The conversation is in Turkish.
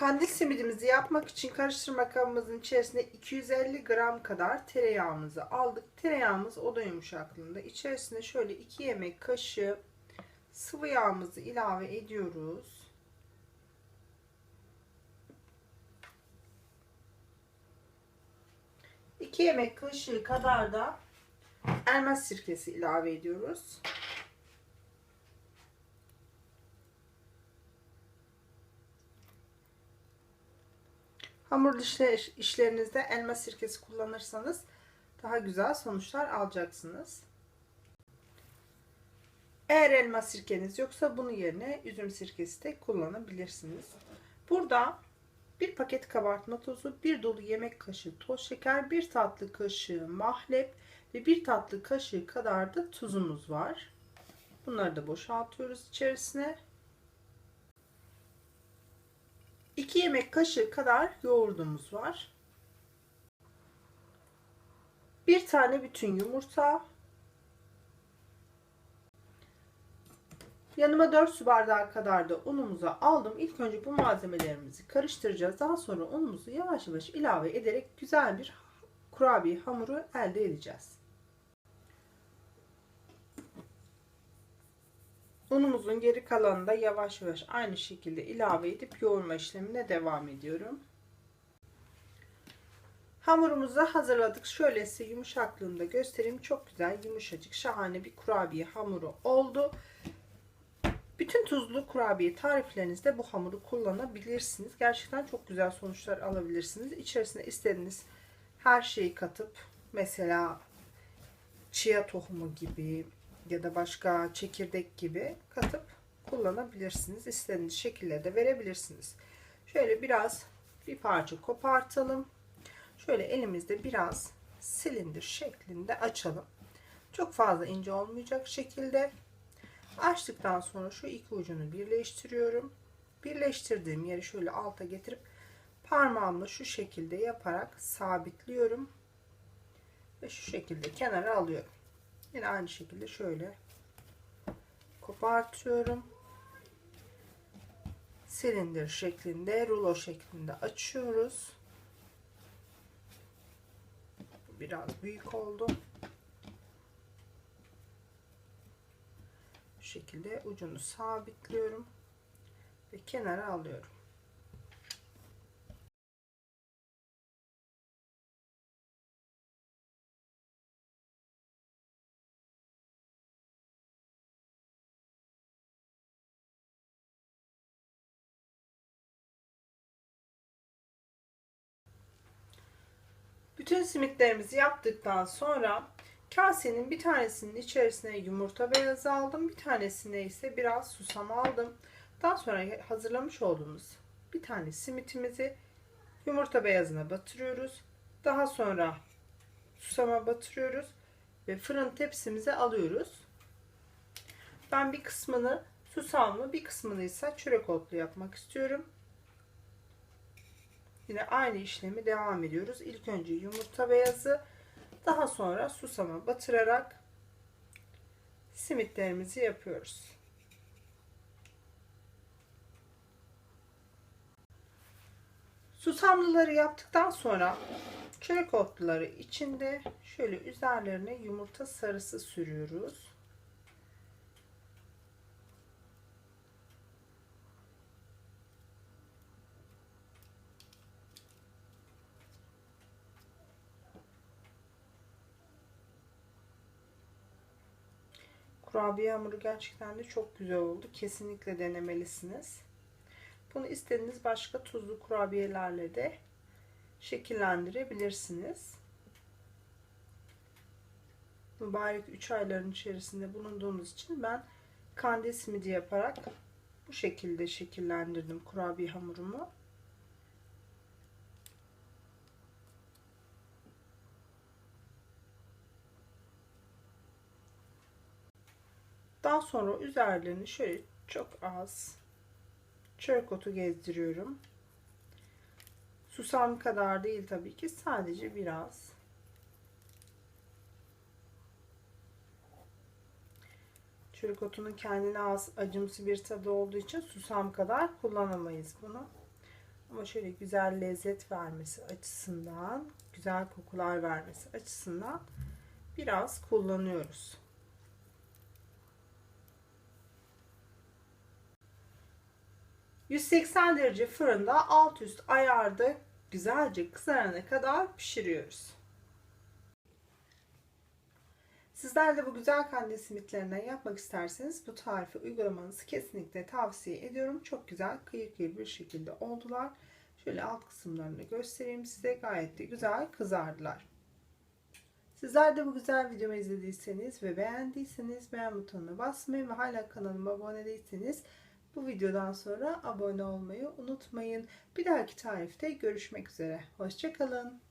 Kandil simidimizi yapmak için karıştırma kabımızın içerisine 250 gram kadar tereyağımızı aldık. Tereyağımız oda yumuşaklığında. İçerisine şöyle 2 yemek kaşığı sıvı yağımızı ilave ediyoruz. İki yemek kaşığı kadar da elmas sirkesi ilave ediyoruz. Hamur işler, işlerinizde elma sirkesi kullanırsanız daha güzel sonuçlar alacaksınız. Eğer elma sirkeniz yoksa bunun yerine üzüm sirkesi de kullanabilirsiniz. Burada bir paket kabartma tozu, bir dolu yemek kaşığı toz şeker, bir tatlı kaşığı mahlep ve bir tatlı kaşığı kadar da tuzumuz var. Bunları da boşaltıyoruz içerisine. 2 yemek kaşığı kadar yoğurdumuz var. Bir tane bütün yumurta. Yanıma 4 su bardağı kadar da unumuzu aldım. İlk önce bu malzemelerimizi karıştıracağız. Daha sonra unumuzu yavaş yavaş ilave ederek güzel bir kurabiye hamuru elde edeceğiz. Unumuzun geri kalanını da yavaş yavaş aynı şekilde ilave edip yoğurma işlemine devam ediyorum. Hamurumuzu hazırladık. Şöyle size yumuşaklığını da göstereyim. Çok güzel, yumuşacık, şahane bir kurabiye hamuru oldu. Bütün tuzlu kurabiye tariflerinizde bu hamuru kullanabilirsiniz. Gerçekten çok güzel sonuçlar alabilirsiniz. İçerisine istediğiniz her şeyi katıp mesela chia tohumu gibi ya da başka çekirdek gibi katıp kullanabilirsiniz. İstediğiniz şekillerde verebilirsiniz. Şöyle biraz bir parça kopartalım. Şöyle elimizde biraz silindir şeklinde açalım. Çok fazla ince olmayacak şekilde açtıktan sonra şu iki ucunu birleştiriyorum. Birleştirdiğim yeri şöyle alta getirip parmağımla şu şekilde yaparak sabitliyorum ve şu şekilde kenara alıyorum. Yine aynı şekilde şöyle kopartıyorum. Silindir şeklinde, rulo şeklinde açıyoruz. Biraz büyük oldu. Bu şekilde ucunu sabitliyorum ve kenara alıyorum. Bütün simitlerimizi yaptıktan sonra kasenin bir tanesinin içerisine yumurta beyazı aldım. Bir tanesine ise biraz susam aldım. Daha sonra hazırlamış olduğumuz bir tane simitimizi yumurta beyazına batırıyoruz. Daha sonra susama batırıyoruz ve fırın tepsimize alıyoruz. Ben bir kısmını susamlı bir kısmını ise çörek otlu yapmak istiyorum. Yine aynı işlemi devam ediyoruz. İlk önce yumurta beyazı, daha sonra susama batırarak simitlerimizi yapıyoruz. Susamlıları yaptıktan sonra çörek otluları içinde şöyle üzerlerine yumurta sarısı sürüyoruz. Kurabiye hamuru gerçekten de çok güzel oldu. Kesinlikle denemelisiniz. Bunu istediğiniz başka tuzlu kurabiyelerle de şekillendirebilirsiniz. Mübarek 3 ayların içerisinde bulunduğumuz için ben kandil simidi yaparak bu şekilde şekillendirdim kurabiye hamurumu. Daha sonra üzerlerini şöyle çok az çörek otu gezdiriyorum. Susam kadar değil tabii ki. Sadece biraz. Çörek otunun kendine az acımsı bir tadı olduğu için susam kadar kullanamayız bunu. Ama şöyle güzel lezzet vermesi açısından, güzel kokular vermesi açısından biraz kullanıyoruz. ...180 derece fırında alt üst ayarda güzelce kızarana kadar pişiriyoruz. Sizler de bu güzel kandil simitlerinden yapmak isterseniz bu tarifi uygulamanızı kesinlikle tavsiye ediyorum. Çok güzel kıyır kıyır bir şekilde oldular. Şöyle alt kısımlarını göstereyim size. Gayet de güzel kızardılar. Sizler de bu güzel videomu izlediyseniz ve beğendiyseniz beğen butonuna basmayı ve hala kanalıma abone değilseniz bu videodan sonra abone olmayı unutmayın. Bir dahaki tarifte görüşmek üzere. Hoşçakalın.